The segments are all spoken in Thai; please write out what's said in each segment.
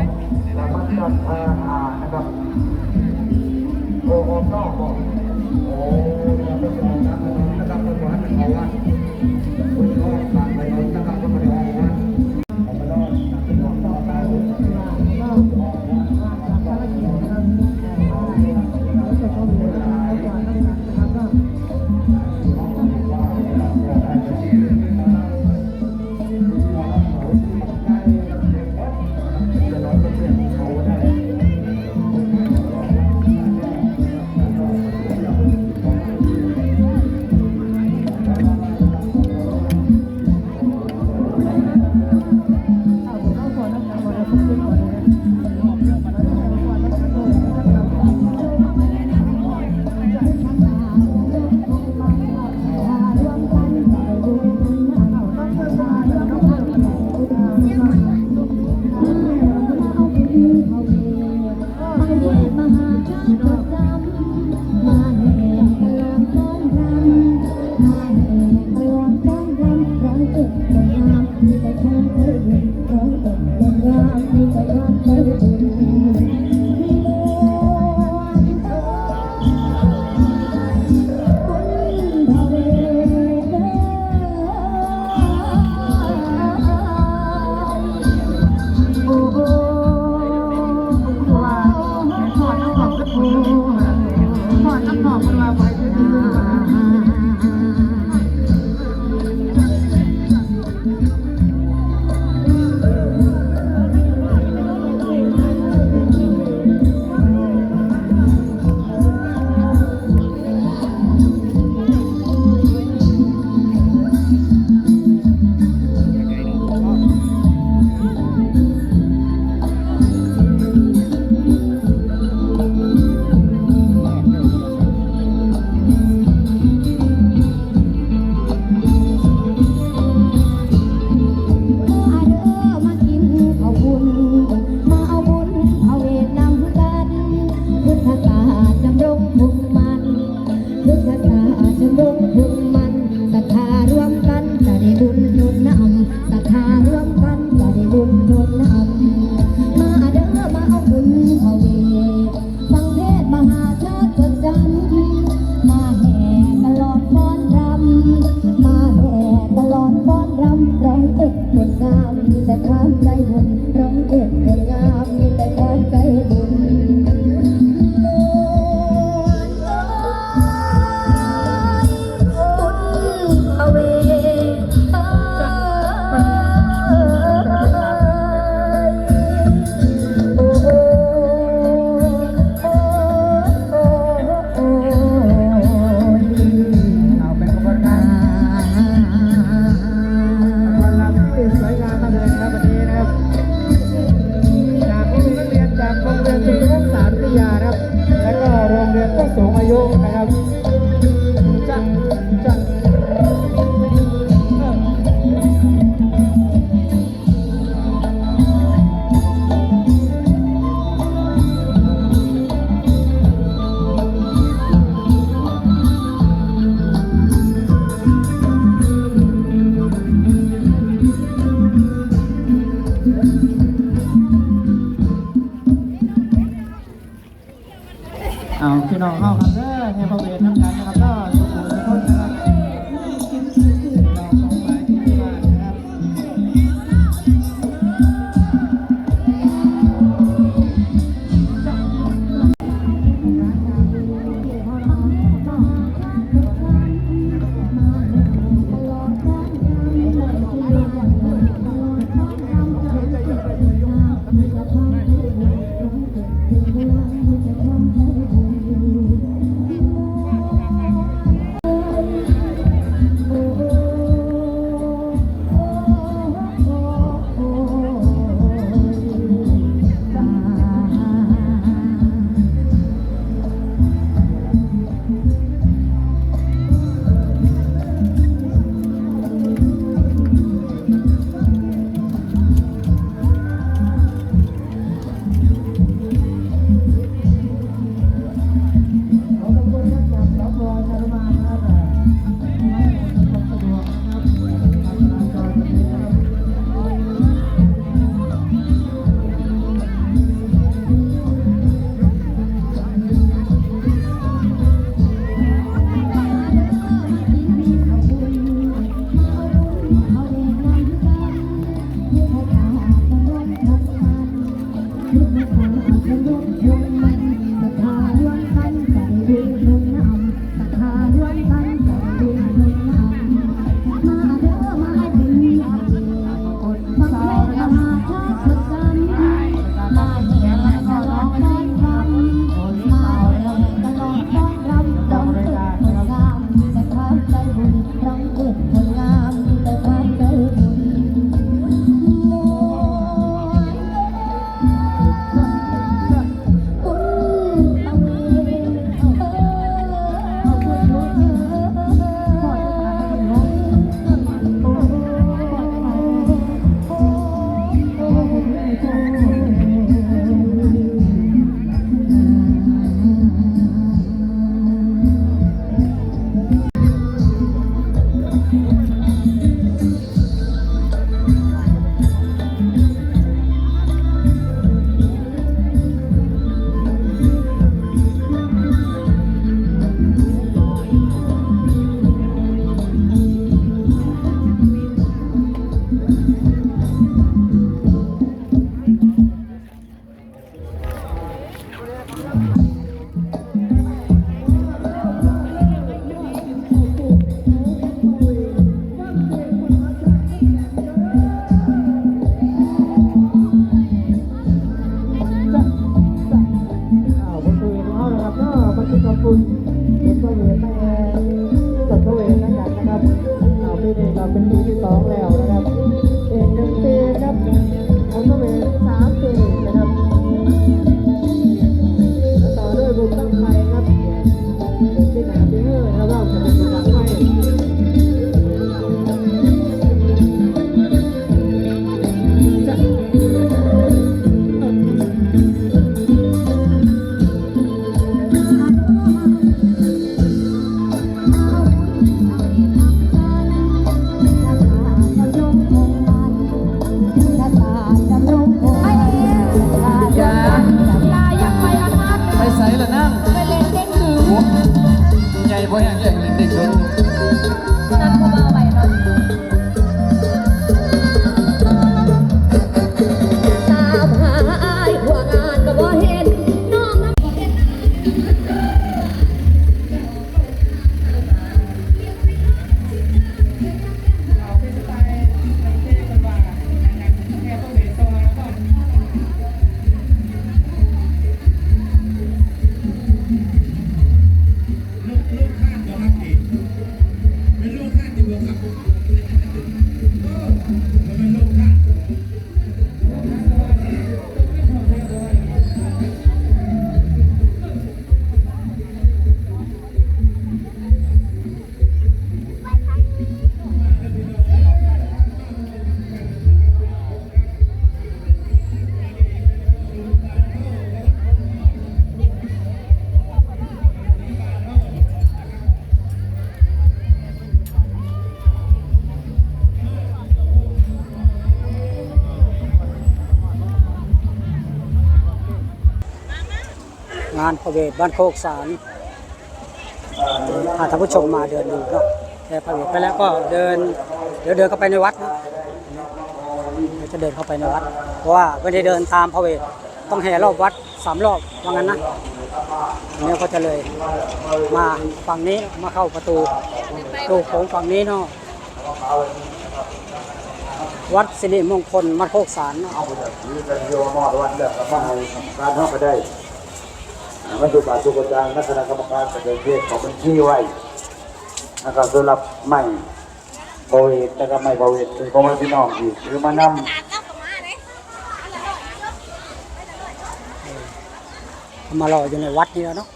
กับเอ่ออ่านะครับโอ้โหนอกบอกโอ้เราเป็นของนักนะครับเป็นวัดเขาวัดคุณพ่อฝากไปนน ร้อยเอ็ดหมดงามมีแต่ความใจ น้องเข้าครับ ใหญ่านประเวทบ้านโคกสารพาท่านผู้ชมมาเดินดูเนาะแต่ประเวทไปแล้วก็เดินเดี๋ยวเดินเข้าไปในวัดนะเดี๋ยวจะเดินเข้าไปในวัด เพราะว่าไม่ได้เดินตามพระเวทต้องแห่รอบวัดสามรอบว่างั้นนะอันนี้ก็จะเลยมาฝั่งนี้มาเข้าประตูตูโขงฝั่งนี้เนาะวัดสิริมงคลมัดโคกสารเนาะเอา ไมอดวันเลือกมาเอาการเข้าไปได้บรรจุบาตุกจางนักคณะกรรมการประเทศเของบัญชีไว้นะครับสำหรับไม่โควิดนะครับไม่โควิดคือของพี่น้องอีกหรือมานำมารออยู่ในวัดนี่แล้วเนาะ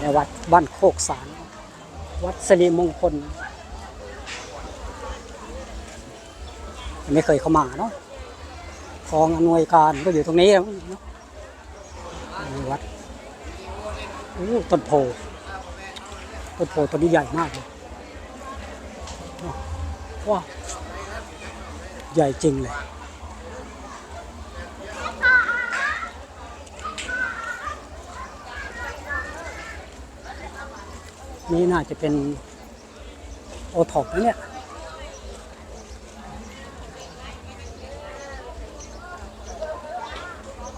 ในวัดบ้านโคกสารวัดสิริมงคลไม่เคยเข้ามาเนาะกองอำนวยการก็อยู่ตรงนี้เนาะ วัดโอ้ต้นโพต้นโพต้นนี้ใหญ่มากเลยว้าใหญ่จริงเลยนี่น่าจะเป็นโอท็อปนะเนี่ย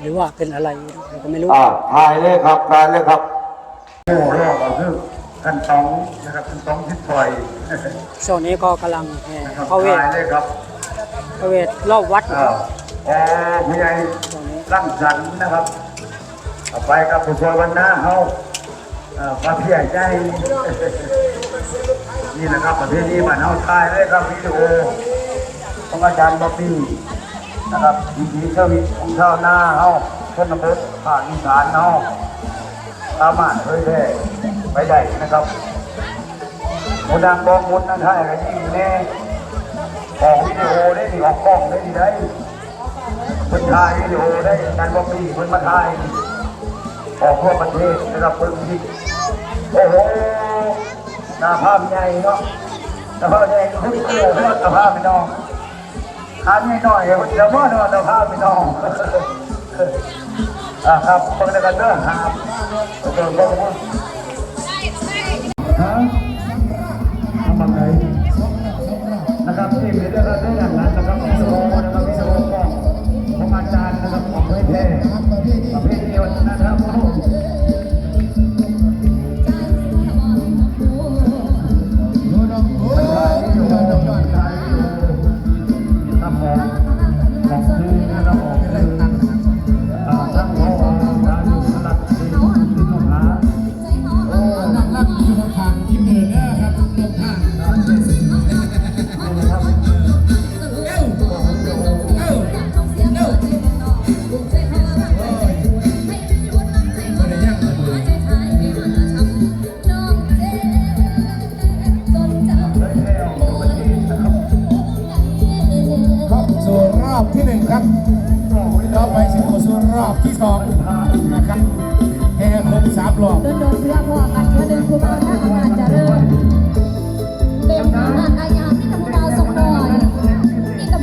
หรือว่าเป็นอะไรเราก็ไม่รู้อ่าถ่ายเลยครับถ่ายเลยครับโอ้รอบก็คือขั้นสองนะครับขั้นสองทิศถอยช่วงนี้ก็กำลังแห่นะครับพระเวทถ่ายเลยครับพระเวทรอบวัดอยู่อ้าวพอผู้ใหญ่ช่วงนี้ร่างสรรค์นะครับต่อไปกับผู้ช่วยวันหน้าเขาเอ่อความเพียรใจนี่แหละครับประเทศนี้มันเอาถ่ายเลยครับวิดีโอของอาจารย์บ๊อบบี้ นะครับวิถีชีวิตของชาวนาเขาชนบทภาคอีสานเขาสามารถเผยแพร่ไปได้นะครับโมดังบอกมุดนั่นท่ายอะไรยิ่งแน่ออกวิดีโอได้ดีออกกล้องได้ดีได้เพิ่นถ่ายวิดีโอได้อาจารย์บ๊อบบี้เพิ่นมาถ่ายออกทั่วประเทศนะครับเพิ่นที่โอ้โหหน้าภาพใหญ่เนาะหน้าภาพใหญ่ทุกเพื่อนหน้าภาพพี่น้อง ทานนิดหน่อยเดี๋ยวพ่อนอนเดี๋ยวพาไปนองอ่าครับเพิ่งไดกันเด้อครับเดินเด้อฮะทำอะไรนะครับที่มีเรื่องเรื่อ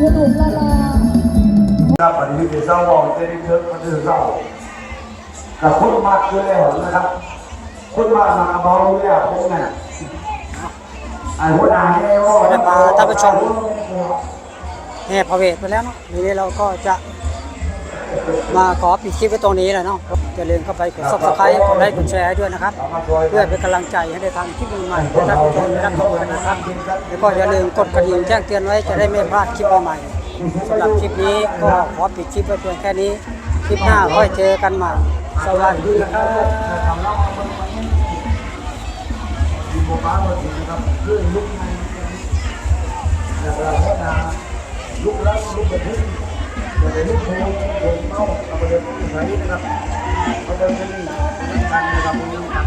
นี่กับผู้หนุ่มรอครับอันนี้เป็นเศร้าบอกจะได้เชิญมาถือเจ้ากับคนมากเกินแล้วนะครับ คนมากมาเบาเนี่ยพวกนั้นไอ้หัวหน้าให้ว่าท่านผู้ชมเนี่ยพอเวทไปแล้วเนาะทีนี้เราก็จะ มาขอปิดคลิปไว้ตรงนี้แหละเนาะอย่าลืมเข้าไปกดซับสไครต์กดไลค์กดแชร์ให้ด้วยนะครับ เพื่อเป็นกำลังใจให้ได้ทำคลิปใหม่ๆให้ท่านผู้ชมได้รับชมกันนะครับแล้วก็อย่าลืมกดกระดิ่งแจ้งเตือนไว้จะได้ไม่พลาดคลิปใหม่สำหรับคลิปนี้ก็ขอปิดคลิปไว้เพียงแค่นี้ คลิปหน้าค่อยเจอกันใหม่ สวัสดีครับดีโมบ้ามาถึงนะครับเรื่องลุกในนะครับหัวหน้าลุกแล้วลุกแบบนี้ อย่าไปลุกโผล่โผล่เมาอาไปเดินไปไหนนะครับเอาเดินไปนี่กันนะครับ